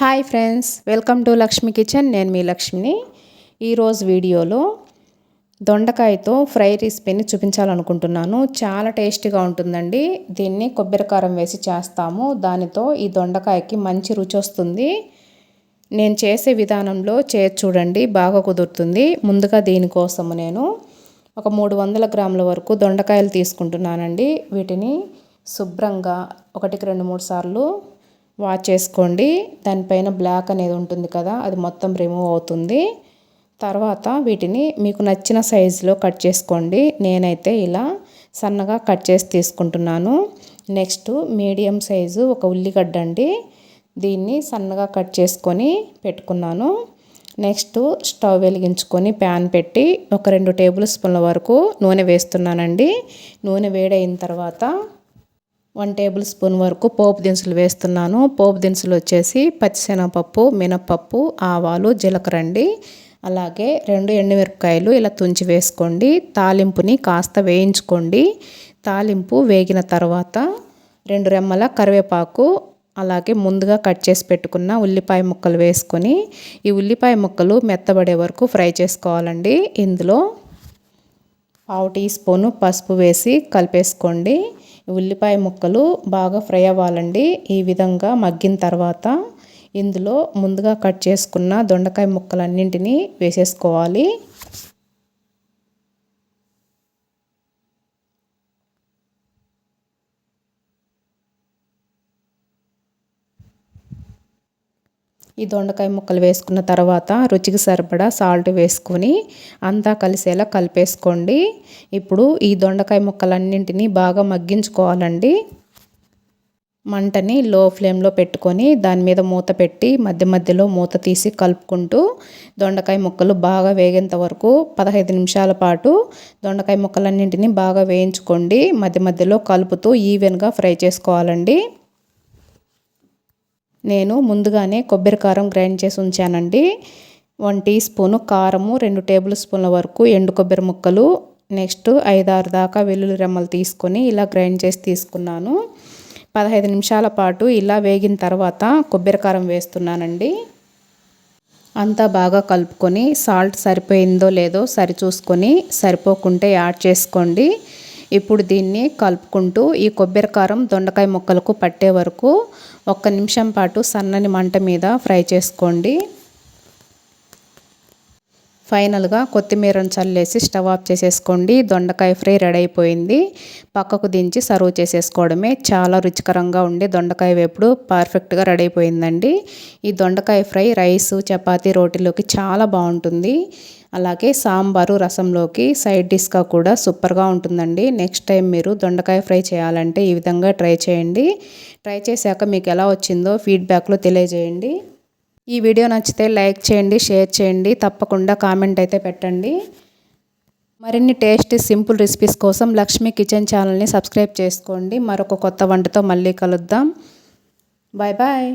Hi friends welcome to Lakshmi kitchen. నేను మీ లక్ష్మిని. ఈరోజు వీడియోలో దొండకాయతో ఫ్రై రెసిపీని చూపించాలనుకుంటున్నాను. చాలా టేస్టీగా ఉంటుందండి. దీన్ని కొబ్బరికారం వేసి చేస్తాము. దానితో ఈ దొండకాయకి మంచి రుచి వస్తుంది. నేను చేసే విధానంలో చే చూడండి బాగా కుదురుతుంది. ముందుగా దీనికోసము నేను ఒక మూడు వందల గ్రాముల వరకు దొండకాయలు తీసుకుంటున్నానండి. వీటిని శుభ్రంగా ఒకటికి రెండు మూడు సార్లు వాష్ చేసుకోండి. దానిపైన బ్లాక్ అనేది ఉంటుంది కదా అది మొత్తం రిమూవ్ అవుతుంది. తర్వాత వీటిని మీకు నచ్చిన సైజులో కట్ చేసుకోండి. నేనైతే ఇలా సన్నగా కట్ చేసి తీసుకుంటున్నాను. నెక్స్ట్ మీడియం సైజు ఒక ఉల్లిగడ్డ అండి. దీన్ని సన్నగా కట్ చేసుకొని పెట్టుకున్నాను. నెక్స్ట్ స్టవ్ వెలిగించుకొని ప్యాన్ పెట్టి ఒక రెండు టేబుల్ స్పూన్ల వరకు నూనె వేస్తున్నానండి. నూనె వేడైన తర్వాత వన్ టేబుల్ స్పూన్ వరకు పోపు దినుసులు వేస్తున్నాను. పోపు దినుసులు వచ్చేసి పచ్చిశనగపప్పు మినపప్పు ఆవాలు జీలకర్ర అండి అలాగే రెండు ఎండుమిరపకాయలు ఇలా తుంచి వేసుకోండి. తాలింపుని కాస్త వేయించుకోండి. తాలింపు వేగిన తర్వాత రెండు రెమ్మల కరివేపాకు అలాగే ముందుగా కట్ చేసి పెట్టుకున్న ఉల్లిపాయ ముక్కలు వేసుకొని ఈ ఉల్లిపాయ ముక్కలు మెత్తబడే వరకు ఫ్రై చేసుకోవాలండి. ఇందులో పావు టీ స్పూను పసుపు వేసి కలిపేసుకోండి. ఉల్లిపాయ ముక్కలు బాగా ఫ్రై అవ్వాలండి. ఈ విధంగా మగ్గిన తర్వాత ఇందులో ముందుగా కట్ చేసుకున్న దొండకాయ ముక్కలన్నింటినీ వేసేసుకోవాలి. ఈ దొండకాయ ముక్కలు వేసుకున్న తర్వాత రుచికి సరిపడా సాల్ట్ వేసుకొని అంతా కలిసేలా కలిపేసుకోండి. ఇప్పుడు ఈ దొండకాయ ముక్కలన్నింటినీ బాగా మగ్గించుకోవాలండి. మంటని లో ఫ్లేమ్లో పెట్టుకొని దాని మీద మూత పెట్టి మధ్య మధ్యలో మూత తీసి కలుపుకుంటూ దొండకాయ ముక్కలు బాగా వేగేంత వరకు పదహైదు నిమిషాల పాటు దొండకాయ ముక్కలన్నింటినీ బాగా వేయించుకోండి. మధ్య మధ్యలో కలుపుతూ ఈవెన్గా ఫ్రై చేసుకోవాలండి. నేను ముందుగానే కొబ్బరి కారం గ్రైండ్ చేసి ఉంచానండి. వన్ టీ స్పూను కారము రెండు టేబుల్ స్పూన్ల వరకు ఎండు కొబ్బరి ముక్కలు నెక్స్ట్ ఐదారు దాకా వెల్లుల్లి రెమ్మలు తీసుకొని ఇలా గ్రైండ్ చేసి తీసుకున్నాను. పదహైదు నిమిషాల పాటు ఇలా వేగిన తర్వాత కొబ్బరి కారం వేస్తున్నానండి. అంతా బాగా కలుపుకొని సాల్ట్ సరిపోయిందో లేదో సరి చూసుకొని సరిపోకుంటే యాడ్ చేసుకోండి. ఇప్పుడు దీన్ని కలుపుకుంటూ ఈ కొబ్బరి కారం దొండకాయ ముక్కలకు పట్టే వరకు ఒక్క నిమిషం పాటు సన్నని మంట మీద ఫ్రై చేసుకోండి. ఫైనల్గా కొత్తిమీరను చల్లేసి స్టవ్ ఆఫ్ చేసేసుకోండి. దొండకాయ ఫ్రై రెడీ అయిపోయింది. పక్కకు దించి సర్వ్ చేసేసుకోవడమే. చాలా రుచికరంగా ఉండే దొండకాయ వేపుడు పర్ఫెక్ట్గా రెడీ అయిపోయిందండి. ఈ దొండకాయ ఫ్రై రైసు చపాతీ రోటీలోకి చాలా బాగుంటుంది. అలాగే సాంబారు రసంలోకి సైడ్ డిష్గా కూడా సూపర్గా ఉంటుందండి. నెక్స్ట్ టైం మీరు దొండకాయ ఫ్రై చేయాలంటే ఈ విధంగా ట్రై చేయండి. ట్రై చేశాక మీకు ఎలా వచ్చిందో ఫీడ్బ్యాక్లో తెలియజేయండి. ఈ వీడియో నచ్చితే లైక్ చేయండి షేర్ చేయండి తప్పకుండా కామెంట్ అయితే పెట్టండి. మరిన్ని టేస్టీ సింపుల్ రెసిపీస్ కోసం లక్ష్మీ కిచెన్ ఛానల్ని సబ్స్క్రైబ్ చేసుకోండి. మరొక కొత్త వంటతో మళ్ళీ కలుద్దాం. Bye bye